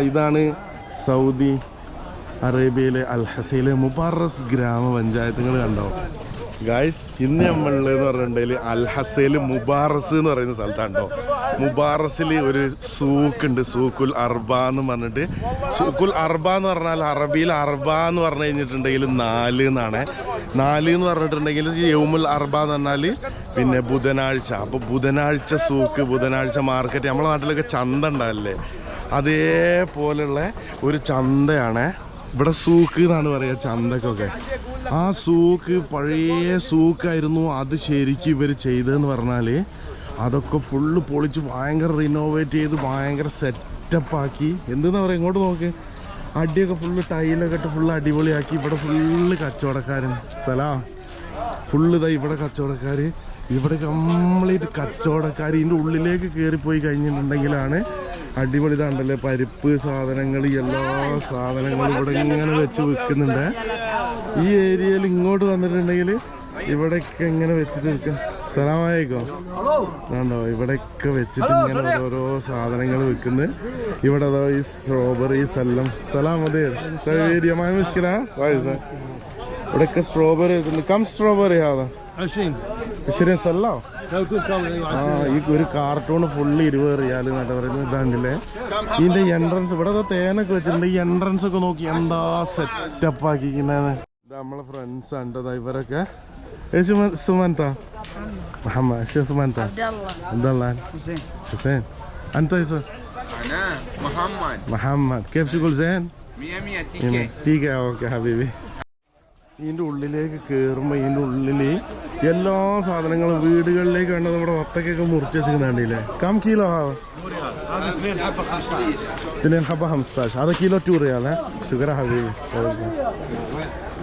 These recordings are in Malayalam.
ഇതാണ് സൗദി അറേബ്യയിലെ അൽഹസയിലെ മുബാറസ് ഗ്രാമപഞ്ചായത്തുകൾ കണ്ടോ? ഗായ്സ് ഇന്ന് നമ്മളിൽ എന്ന് പറഞ്ഞിട്ടുണ്ടെങ്കിൽ അൽഹസയിൽ മുബാറസ് എന്ന് പറയുന്ന സ്ഥലത്താണ് കേട്ടോ മുബാറസിൽ ഒരു സൂക്ക് ഉണ്ട് സൂക്കുൽ അർബ എന്ന് പറഞ്ഞിട്ട്. സൂക്കുൽ അർബ എന്ന് പറഞ്ഞാൽ അറബിയിൽ അർബ എന്ന് പറഞ്ഞു കഴിഞ്ഞിട്ടുണ്ടെങ്കിൽ നാല് എന്നാണ്. നാല് എന്ന് പറഞ്ഞിട്ടുണ്ടെങ്കിൽ യൗമുൽ അർബ എന്ന് പറഞ്ഞാൽ പിന്നെ ബുധനാഴ്ച. അപ്പോൾ ബുധനാഴ്ച സൂക്ക് ബുധനാഴ്ച മാർക്കറ്റ് നമ്മളെ നാട്ടിലൊക്കെ ചന്ത ഉണ്ടാവില്ലേ? അതേപോലുള്ള ഒരു ചന്തയാണ്. ഇവിടെ സൂക്ക് എന്നാണ് പറയുക ചന്തക്കൊക്കെ. ആ സൂക്ക് പഴയ സൂക്കായിരുന്നു അത് ശരിക്കും ഇവർ ചെയ്തതെന്ന് പറഞ്ഞാൽ അതൊക്കെ ഫുള്ള് പൊളിച്ച് ഭയങ്കര റിനോവേറ്റ് ചെയ്ത് ഭയങ്കര സെറ്റപ്പാക്കി എന്തെന്നാ പറയുക ഇങ്ങോട്ട് നോക്ക്. അടിയൊക്കെ ഫുള്ള് ടൈലൊക്കെ ഇട്ട് ഫുള്ള് അടിപൊളിയാക്കി. ഇവിടെ ഫുള്ള് കച്ചവടക്കാരൻ. സ്ഥലാ ഫുള്ള് ഇതാ ഇവിടെ കച്ചവടക്കാർ ഇവിടെ കംപ്ലീറ്റ് കച്ചവടക്കാർ ഇതിന്റെ ഉള്ളിലേക്ക് കയറിപ്പോയി കഴിഞ്ഞിട്ടുണ്ടെങ്കിലാണ് അടിപൊളി ഇതാണ്ടല്ലേ പരിപ്പ് സാധനങ്ങൾ എല്ലാ സാധനങ്ങളും ഇവിടെ ഇങ്ങനെ വെച്ച് വിൽക്കുന്നുണ്ട്. ഈ ഏരിയയിൽ ഇങ്ങോട്ട് വന്നിട്ടുണ്ടെങ്കിൽ ഇവിടെയൊക്കെ ഇങ്ങനെ വെച്ചിട്ട് വിൽക്കുക സ്ഥലമായേക്കോ ആണ്ടോ ഇവിടെയൊക്കെ വെച്ചിട്ട് ഇങ്ങനെ ഓരോ സാധനങ്ങൾ വിൽക്കുന്നത് ഇവിടെ അതോ ഈ സ്ട്രോബെറി സെല്ലം. സലാം അതെ ഏരിയ മുഷ്കില? ഇവിടെയൊക്കെ സ്ട്രോബെറി കം സ്ട്രോബെറി ആവാ 20 ശരി സല്ലോ لو كنت كم ആ ഈ ഒരു കാർട്ടൂൺ ഫുള്ള് ഇരുപത് റിയാൽ എന്നൊക്കെ പറയുന്നത് ഇതാണ്ടല്ലേ ഇതിന്റെ എൻട്രൻസ് ഇവിടെ ദാ തേനൊക്കെ വെച്ചിട്ടുണ്ട് ഈ എൻട്രൻസ് ഒക്കെ നോക്കി എന്താ സെറ്റപ്പ് ആക്കിക്കുന്നത് ഇത് നമ്മളെ ഫ്രണ്ട്സ് ഉണ്ട് ഇവരൊക്കെ ഏ സുമ- സുമന്ത മുഹമ്മദ് شو സുമന്ത عبد الله حسين حسين انت يا أنا محمد محمد كيف شغل زين مية مية تيكي ടീക്ക ഓക്കെ ഹബീബി ഇതിന്റെ ഉള്ളിലേക്ക് കയറുമ്പോൾ ഇതിന്റെ ഉള്ളിൽ എല്ലാ സാധനങ്ങളും വീടുകളിലേക്ക് വേണ്ട നമ്മുടെ വത്തക്കൊക്കെ മുറിച്ച് വെച്ചിട്ടുണ്ടില്ലേ കം കിലോ ഹബ ഹംസ്താഷ്. അത് കിലോ ടൂ റിയാലേ. ഷുഗർ ഹബീബി.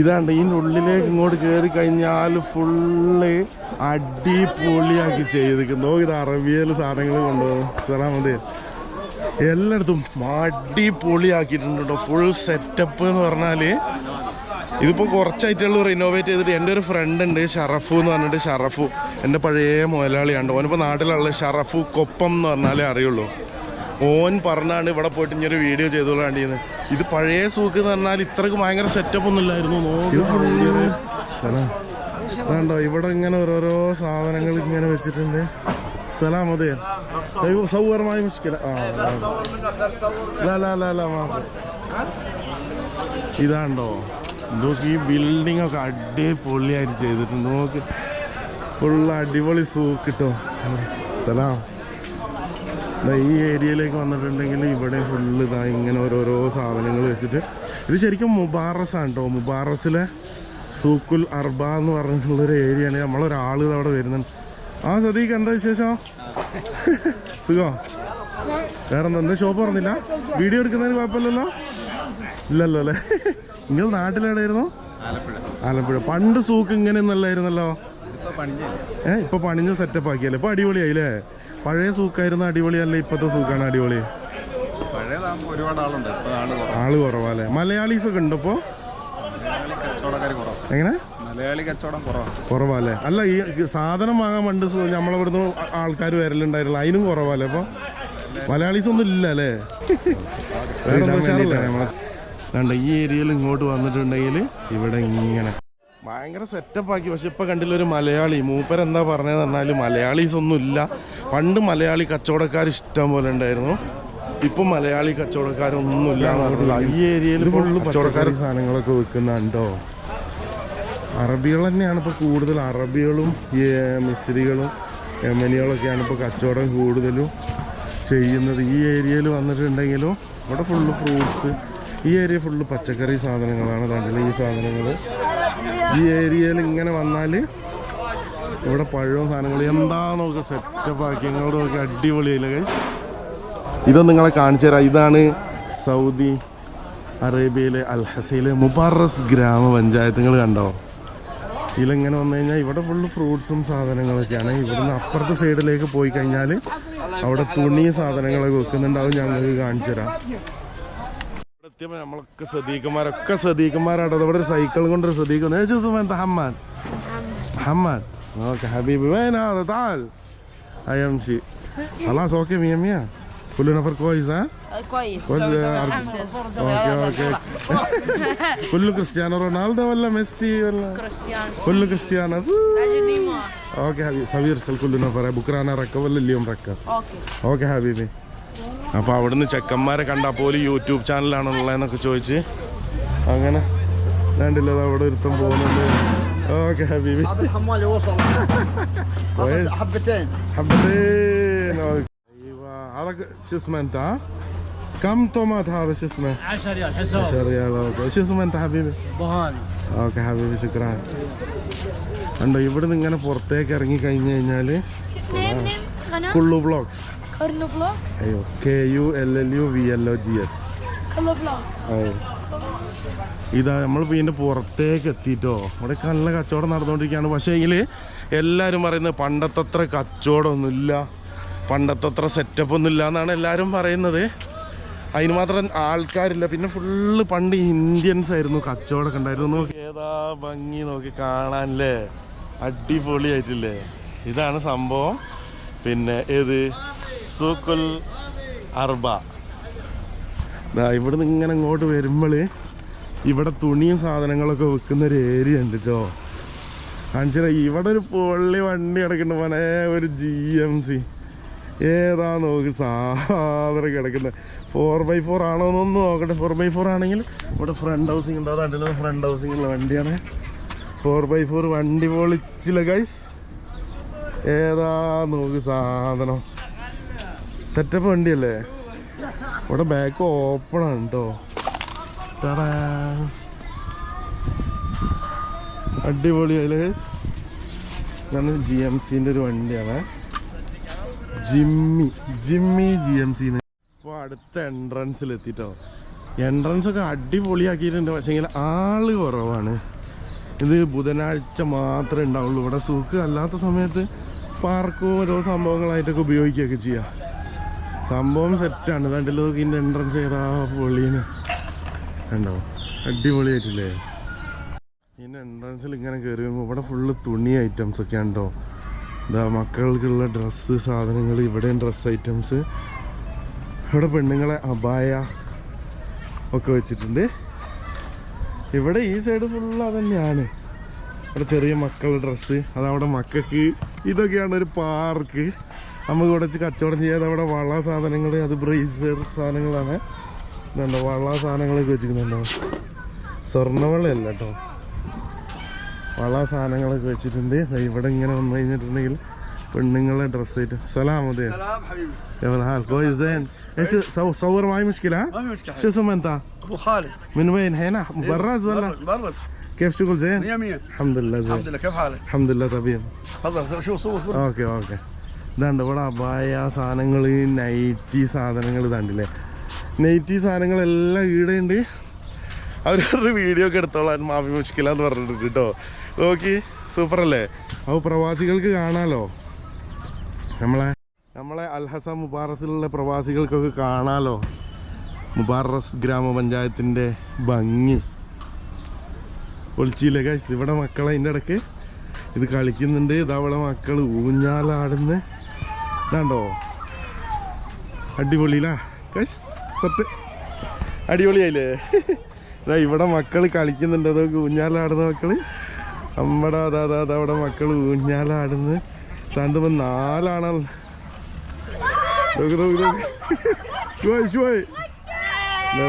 ഇതാണ്ട് ഇതിന്റെ ഉള്ളിലേക്ക് ഇങ്ങോട്ട് കയറി കഴിഞ്ഞാൽ ഫുള്ള് അടിപൊളിയാക്കി ചെയ്തിരിക്കുന്നു. ഇത് അറബിയയിൽ സാധനങ്ങൾ കൊണ്ടുപോകും മതി എല്ലായിടത്തും അടിപൊളിയാക്കിയിട്ടുണ്ട് കേട്ടോ. ഫുൾ സെറ്റപ്പ് എന്ന് പറഞ്ഞാൽ ഇതിപ്പോൾ കുറച്ചായിട്ടുള്ളൂ റിനോവേറ്റ് ചെയ്തിട്ട്. എന്റെ ഒരു ഫ്രണ്ട് ഉണ്ട് ഷറഫു എന്ന് പറഞ്ഞിട്ട് ഷറഫു. എന്റെ പഴയ മുതലാളിയാണ്. ഓനിപ്പോൾ നാട്ടിലുള്ള ഷറഫു കൊപ്പം എന്ന് പറഞ്ഞാലേ അറിയുള്ളൂ. ഓൻ പറഞ്ഞാണ് ഇവിടെ പോയിട്ട് ഇങ്ങനെ വീഡിയോ ചെയ്തോളാണ്ടിന്ന് ഇത് പഴയ സൂക്ക് എന്ന് പറഞ്ഞാൽ ഇത്രക്ക് ഭയങ്കര സെറ്റപ്പ് ഒന്നും ഇല്ലായിരുന്നു. നോക്കണ്ടോ ഇവിടെ ഇങ്ങനെ ഓരോരോ സാധനങ്ങൾ ഇങ്ങനെ വെച്ചിട്ടുണ്ട്. സലാം അതെ സൗകര്യമായ മുഷ്കില. ആ ആ. ലാ ലാ ലാ ലാ മാ ഇതാണ്ടോ? നോക്ക് ഈ ബിൽഡിംഗ് ഒക്കെ അടിപൊളിയായിട്ട് ചെയ്തിട്ടുണ്ട്. നോക്ക്. ഫുൾ അടിപൊളി സൂക്ക് കിട്ടോ. സലാം. ദാ ഈ ഏരിയയിലേക്ക് വന്നിട്ടുണ്ടെങ്കിൽ ഇവിടെ ഫുള്ള് ഇതാ ഇങ്ങനെ ഓരോരോ സാധനങ്ങൾ വെച്ചിട്ട്. ഇത് ശരിക്കും മുബാറസാണ് കേട്ടോ മുബാറസിലെ സൂക്കുൽ അർബ എന്ന് പറഞ്ഞിട്ടുള്ളൊരു ഏരിയയാണ്. നമ്മളൊരാൾ അവിടെ വരുന്നുണ്ട്. ആ സദീഖ് എന്താ വിശേഷം? സുഖം? വേറെന്താ? എന്താ ഷോപ്പ് പറഞ്ഞില്ല വീഡിയോ എടുക്കുന്നതിന് കുഴപ്പമില്ലല്ലോ? ഇല്ലല്ലോ അല്ലേ? നിങ്ങൾ നാട്ടിലെവിടെയായിരുന്നു? ആലപ്പുഴ. പണ്ട് സൂക്ക് ഇങ്ങനെ ഒന്നല്ലായിരുന്നല്ലോ ഏ ഇപ്പൊ പണിഞ്ഞു സെറ്റപ്പ് ആക്കിയല്ലേ? ഇപ്പൊ അടിപൊളിയായില്ലേ? പഴയ സൂക്കായിരുന്നു അടിപൊളിയല്ലേ ഇപ്പത്തെ സൂക്കാണ് അടിപൊളി? ആൾ കുറവാല്ലേ? മലയാളീസ് ഒക്കെ ഉണ്ട് ഇപ്പോ? എങ്ങനെ? മലയാളി കച്ചവടം കുറവല്ലേ? അല്ല ഈ സാധനം വാങ്ങാൻ പണ്ട് നമ്മളവിടുന്ന് ആൾക്കാർ വരലുണ്ടായിരുന്നു അതിനും കുറവല്ലേ അപ്പൊ മലയാളീസ് ഒന്നും ഇല്ല അല്ലേ? കണ്ട ഈ ഏരിയയിൽ ഇങ്ങോട്ട് വന്നിട്ടുണ്ടെങ്കിൽ ഇവിടെ ഇങ്ങനെ. ഭയങ്കര സെറ്റപ്പ് ആക്കി. പക്ഷെ ഇപ്പം കണ്ടില്ല ഒരു മലയാളി? മൂപ്പരെന്താ പറഞ്ഞതെന്ന് പറഞ്ഞാൽ മലയാളീസ് ഒന്നും ഇല്ല. പണ്ട് മലയാളി കച്ചവടക്കാർ ഇഷ്ടം പോലെ ഉണ്ടായിരുന്നു. ഇപ്പം മലയാളി കച്ചവടക്കാരൊന്നും ഇല്ല ഈ ഏരിയയിൽ ഫുള്ള് കച്ചവടക്കാർ സാധനങ്ങളൊക്കെ വെക്കുന്നുണ്ടോ അറബികൾ തന്നെയാണ് ഇപ്പോൾ കൂടുതൽ. അറബികളും ഈ മിസ്രികളും യമനികളൊക്കെയാണ് ഇപ്പോൾ കച്ചവടം കൂടുതലും ചെയ്യുന്നത്. ഈ ഏരിയയിൽ വന്നിട്ടുണ്ടെങ്കിലും ഇവിടെ ഫുള്ള് ഫ്രൂട്ട്സ് ഈ ഏരിയ ഫുള്ള് പച്ചക്കറി സാധനങ്ങളാണ്. തണ്ടിൽ ഈ സാധനങ്ങൾ ഈ ഏരിയയിൽ ഇങ്ങനെ വന്നാൽ ഇവിടെ പഴവും സാധനങ്ങൾ എന്താ നോക്കുക സെറ്റപ്പ് ആക്കി. ഇങ്ങോട്ട് നോക്കി അടിപൊളിയായില്ല കൈ ഇതൊന്നും നിങ്ങളെ കാണിച്ചു തരാം. ഇതാണ് സൗദി അറേബ്യയിലെ അൽഹസയിലെ മുബാറസ് ഗ്രാമപഞ്ചായത്തുകൾ കണ്ടോ? ഇതിലിങ്ങനെ വന്നു കഴിഞ്ഞാൽ ഇവിടെ ഫുള്ള് ഫ്രൂട്ട്സും സാധനങ്ങളൊക്കെയാണ്. ഇവിടുന്ന് അപ്പുറത്തെ സൈഡിലേക്ക് പോയി കഴിഞ്ഞാൽ അവിടെ തുണി സാധനങ്ങളൊക്കെ വെക്കുന്നുണ്ടാവും ഞങ്ങൾക്ക് കാണിച്ചു തരാം. ഇവിടെ എത്തിയപ്പോൾ നമ്മളൊക്കെ സദീഖന്മാരൊക്കെ സദീഖന്മാരാണ് ഇവിടെ ഒരു സൈക്കിൾ കൊണ്ടൊരു സദീഖ് എന്താ ഹമ്മാൻ محمد اوكي حبيبي وين هذا تعال هيا امشي خلاص اوكي مية مية كل نفر كويس ها كويس كل اوكي اوكي كله كريستيانو رونالدو ولا ميسي ولا كريستيانو كله كريستيانو لاجل نيمار اوكي حبيبي سوي يرسل كل نفر بكره انا ركب ولا اليوم ركب اوكي ഓക്കെ ഹബീബി അപ്പോൾ അവിടുന്ന് ചെക്കന്മാരെ കണ്ടാൽ പോലും യൂട്യൂബ് ചാനലാണുള്ളതെന്നൊക്കെ ചോദിച്ച് അങ്ങനെ വേണ്ടില്ല അവിടെ ഒരുത്തം പോകുന്നുണ്ട് ഓക്കെ ഹബീബി هذا الحمال وصل كويس حبتين حبتين ايوه هذا شو اسمه انت ها؟ كم طماط هذا شو اسمه؟ 10 ريال حساب 10 ريال اوكي شو اسمه انت حبيبي؟ بهان ഓക്കെ ഹബീബി ശുക്രാൻ കണ്ടോ ഇവിടുന്ന് ഇങ്ങനെ പുറത്തേക്ക് ഇറങ്ങി കഴിഞ്ഞു കഴിഞ്ഞാൽ نيم نيم قناة കുള്ളു blogs Orno Vlogs? Ayun. K-U-L-L-U-V-L-O-G-S Color Vlogs. അതെ ഇതാ നമ്മൾ പിന്നെ പുറത്തേക്ക് എത്തിയിട്ടോ ഇവിടെ നല്ല കച്ചവടം നടന്നുകൊണ്ടിരിക്കുകയാണ്. പക്ഷേ എങ്കിൽ എല്ലാവരും പറയുന്നത് പണ്ടത്തത്ര കച്ചവടമൊന്നുമില്ല. പണ്ടത്തത്ര സെറ്റപ്പൊന്നുമില്ല എന്നാണ് എല്ലാവരും പറയുന്നത്. അതിന് മാത്രം ആൾക്കാരില്ല. പിന്നെ ഫുള്ള് പണ്ട് ഇന്ത്യൻസ് ആയിരുന്നു കച്ചവടമൊക്കെ ഉണ്ടായിരുന്നു നോക്കി. ഏതാ ഭംഗി നോക്കി കാണാനല്ലേ അടിപൊളിയായിട്ടില്ലേ? ഇതാണ് സംഭവം. പിന്നെ ഏത്? സൂക്കുൽ അർബ. ഇവിടെ ഇവിടുന്ന് ഇങ്ങനെ ഇങ്ങോട്ട് വരുമ്പോൾ ഇവിടെ തുണിയും സാധനങ്ങളൊക്കെ വെക്കുന്ന ഒരു ഏരിയ ഉണ്ട് കേട്ടോ കാണിച്ചാൽ ഇവിടെ ഒരു പൊള്ളി വണ്ടി കിടക്കുന്നുണ്ട് പോലെ ഒരു ജി എം സി ഏതാ നോക്ക് സാധനം കിടക്കുന്നത് ഫോർ ബൈ ഫോർ ആണോ എന്നൊന്ന് നോക്കട്ടെ. ഫോർ ബൈ ഫോർ ആണെങ്കിൽ ഇവിടെ ഫ്രണ്ട് ഹൗസിംഗ് ഉണ്ട്. അതാണ്ടില്ല ഫ്രണ്ട് ഹൗസിംഗ് ഉള്ള വണ്ടിയാണ്. ഫോർ ബൈ ഫോർ വണ്ടി പൊളിച്ചില്ല ഗൈസ് ഏതാ നോക്ക് സാധനം. സെറ്റപ്പ് വണ്ടിയല്ലേ? ഇവിടെ ബാക്ക് ഓപ്പൺ ആണ് കേട്ടോ അടിപൊളിയല്ലേ ഞാൻ ജി എം സിന്റെ ഒരു വണ്ടിയാണ്. ജിമ്മി ജിമ്മി ജി എം സിന്ന് ഇപ്പോൾ അടുത്ത എൻട്രൻസിൽ എത്തിട്ടോ. എൻട്രൻസ് ഒക്കെ അടിപൊളിയാക്കിയിട്ടുണ്ട്. പക്ഷേ ആൾ കുറവാണ്. ഇത് ബുധനാഴ്ച മാത്രമേ ഉണ്ടാവുള്ളൂ. ഇവിടെ സൂക്ക് അല്ലാത്ത സമയത്ത് പാർക്കും ഓരോ സംഭവങ്ങളായിട്ടൊക്കെ ഉപയോഗിക്കുകയൊക്കെ ചെയ്യാം. സംഭവം സെറ്റാണ് കണ്ടില്ലോ? ഇതിന്റെ എൻട്രൻസ് ചെയ്താ പൊളീന്. കണ്ടോ? അടിപൊളിയായിട്ടില്ലേ? ഇതിന്റെ എൻട്രൻസിൽ ഇങ്ങനെ കയറി വരുമ്പോൾ ഇവിടെ ഫുള്ള് തുണി ഐറ്റംസ് ഒക്കെ ഉണ്ടോ? ഇതാ മക്കൾക്കുള്ള ഡ്രസ്സ് സാധനങ്ങൾ ഇവിടെയും ഡ്രസ്സ് ഐറ്റംസ് ഇവിടെ പെണ്ണുങ്ങളെ അബായ ഒക്കെ വെച്ചിട്ടുണ്ട്. ഇവിടെ ഈ സൈഡ് ഫുള്ള് അതന്നെയാണ്. ഇവിടെ ചെറിയ മക്കളുടെ ഡ്രസ്സ് അതവിടെ മക്കൾക്ക് ഇതൊക്കെയാണ് ഒരു പാർക്ക് നമുക്ക് ഇവിടെ വെച്ച് കച്ചവടം ചെയ്യാതെ അവിടെ വള സാധനങ്ങൾ അത് ബ്രേസർ സാധനങ്ങളാണ് ഇതുണ്ടോ വള സാധനങ്ങളൊക്കെ വെച്ചിരിക്കുന്നുണ്ടോ സ്വർണ്ണവളയല്ല കേട്ടോ വള സാധനങ്ങളൊക്കെ വെച്ചിട്ടുണ്ട് ദേ ഇവിടെ ഇങ്ങനെ വന്നു കഴിഞ്ഞിട്ടുണ്ടെങ്കിൽ പെണ്ണുങ്ങളെ ഡ്രസ് ആയിട്ട് സലാം അതെ سلام حبيبي يا الحال كويس زين ايش صو- صور معي مشكله ها؟ ما في مشكله شو اسمه انت؟ ابو خالد من وين هنا؟ مبرز ولا؟ برد برد كيف شغل زين؟ مية مية الحمد لله زين الحمد لله كيف حالك؟ الحمد لله طبيب تفضل شو صور ഓക്കെ ഓക്കെ ഇതാണ്ട് ഇവിടെ അപായ സാധനങ്ങൾ നൈറ്റി സാധനങ്ങൾ ഇതാണ്ടില്ലേ? നൈറ്റി സാധനങ്ങളെല്ലാം ഈടെ ഉണ്ട് അവരൊരു വീഡിയോ ഒക്കെ എടുത്തോളാൻ മാഫി മുഷ്കില എന്ന് പറഞ്ഞിട്ടുണ്ട് കേട്ടോ. നോക്കി സൂപ്പർ അല്ലേ അപ്പോൾ പ്രവാസികൾക്ക് കാണാലോ? നമ്മളെ നമ്മളെ അൽഹസ മുബാറസിലുള്ള പ്രവാസികൾക്കൊക്കെ കാണാലോ? മുബാറസ് ഗ്രാമപഞ്ചായത്തിന്റെ ഭംഗി. ഒളിച്ചില്ല കാശ് ഇവിടെ മക്കളെ അതിന്റെ ഇടയ്ക്ക് ഇത് കളിക്കുന്നുണ്ട്. ഇതവിടെ മക്കൾ ഊഞ്ഞാലാടുന്ന്. ഇതാണ്ടോ? അടിപൊളിയിലാ. ഗൈസ് സെറ്റ് അടിപൊളിയായില്ലേ? ഇതാ ഇവിടെ മക്കൾ കളിക്കുന്നുണ്ട്. അതോ ഊഞ്ഞാലാടുന്ന മക്കൾ? നമ്മുടെ അതാ അതാ അതാ അവിടെ മക്കൾ ഊഞ്ഞാലാടുന്ന്.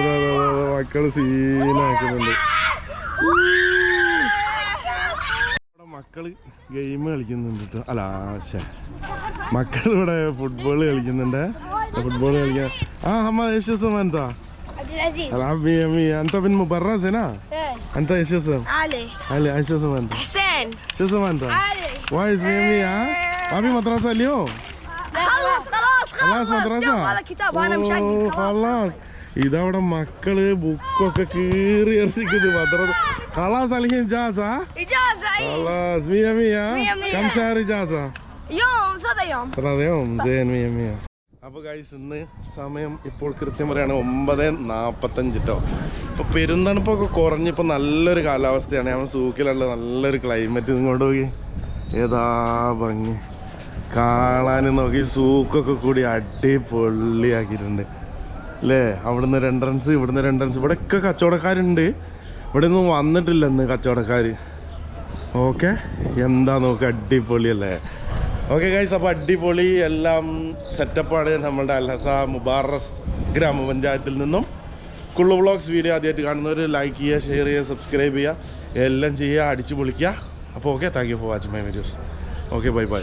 ദാ, ദാ, മക്കൾ സീനാക്കുന്നുണ്ട് മക്കള് ഗെയിം കളിക്കുന്നുണ്ട് കേട്ടോ അല്ല ശേ മക്കൾ ഇവിടെ ഫുട്ബോൾ കളിക്കുന്നുണ്ട് ഫുട്ബോൾ കളിക്കാൻ ആ അമ്മ ايش اسم انت؟ عبد العزيز العب مية مية انت من مبرز هنا؟ ايه انت ايش اسم؟ علي علي ايش اسم انت؟ حسين شو اسم انت؟ علي كويس مية مية ها؟ ما في مدرسة اليوم؟ خلاص خلاص خلاص مدرسة؟ يلا هذا كتاب انا ഓ, مشقق خلاص خلاص ഇതവിടെ മക്കള് ബുക്കൊക്കെ കീറി എറിച്ചിക്കുന്നത് മദ്രസ خلاص الحين جاهزة ها؟ اجازه اي خلاص مية مية ها؟ مية مية. كم شهر إجازة؟ يوم ثلاثة يوم അതെയും ജയൻ മിയ മിയ അപ്പോൾ ഗൈസ് ഇന്ന് സമയം ഇപ്പോൾ കൃത്യം പറയാണ് ഒമ്പത് നാൽപ്പത്തഞ്ച് കേട്ടോ ഇപ്പോൾ പെരുന്തണുപ്പൊക്കെ കുറഞ്ഞിപ്പോൾ നല്ലൊരു കാലാവസ്ഥയാണ് ഞാൻ സൂക്കിലുള്ള നല്ലൊരു ക്ലൈമറ്റ് ഇങ്ങോട്ട് പോയി ഏതാ ഭംഗി കാണാൻ നോക്കി സൂക്കൊക്കെ കൂടി അടിപൊളിയാക്കിയിട്ടുണ്ട് അല്ലേ അവിടുന്ന് ഒരു എൻട്രൻസ് ഇവിടുന്ന് ഒരു എൻട്രൻസ് ഇവിടെയൊക്കെ കച്ചവടക്കാരുണ്ട് ഇവിടെ ഒന്നും വന്നിട്ടില്ല ഇന്ന് കച്ചവടക്കാർ ഓക്കെ? എന്താ നോക്ക് അടിപൊളിയല്ലേ? ഓക്കെ ഗൈസ് അപ്പോൾ അടിപൊളി എല്ലാം സെറ്റപ്പാണ് നമ്മുടെ അൽഹസ മുബാറസ് ഗ്രാമപഞ്ചായത്തിൽ നിന്നും. കുള്ളു വ്ളോഗ്സ് വീഡിയോ ആദ്യമായിട്ട് കാണുന്നവർ ലൈക്ക് ചെയ്യുക ഷെയർ ചെയ്യുക സബ്സ്ക്രൈബ് ചെയ്യുക എല്ലാം ചെയ്യുക അടിച്ചു പൊളിക്കുക. അപ്പോൾ okay thank you for watching my videos okay bye bye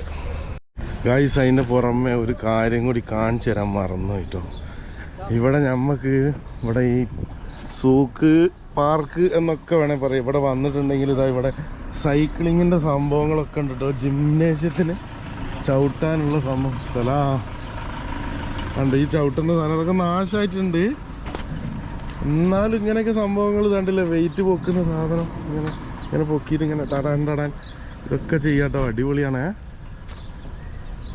guys അതിന്റെ പുറമെ ഒരു കാര്യം കൂടി കാണിച്ചു തരാൻ മറന്നു കേട്ടോ ഇവിടെ നമുക്ക് ഇവിടെ ഈ സൂക്ക് പാർക്ക് എന്നൊക്കെ വേണേൽ പറയാം. ഇവിടെ വന്നിട്ടുണ്ടെങ്കിൽ ഇതാ ഇവിടെ സൈക്ലിങ്ങിന്റെ സംഭവങ്ങളൊക്കെ ഉണ്ട് കേട്ടോ ജിംനേഷ്യത്തിന് ചവിട്ടാനുള്ള സംഭവം. സ്ഥലാ കണ്ട് ഈ ചവിട്ടുന്ന സാധനം അതൊക്കെ നാശമായിട്ടുണ്ട് എന്നാലും ഇങ്ങനെയൊക്കെ സംഭവങ്ങൾ കണ്ടില്ലേ? വെയിറ്റ് പൊക്കുന്ന സാധനം. ഇങ്ങനെ ഇങ്ങനെ പൊക്കിയിട്ട് ഇങ്ങനെ തടാൻ തടാൻ. ഇതൊക്കെ ചെയ്യാട്ടോ. അടിപൊളിയാണേ.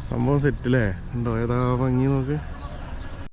സംഭവം സെറ്റില്ലേ ഉണ്ടോ ഏതാ ഭംഗി നോക്ക്.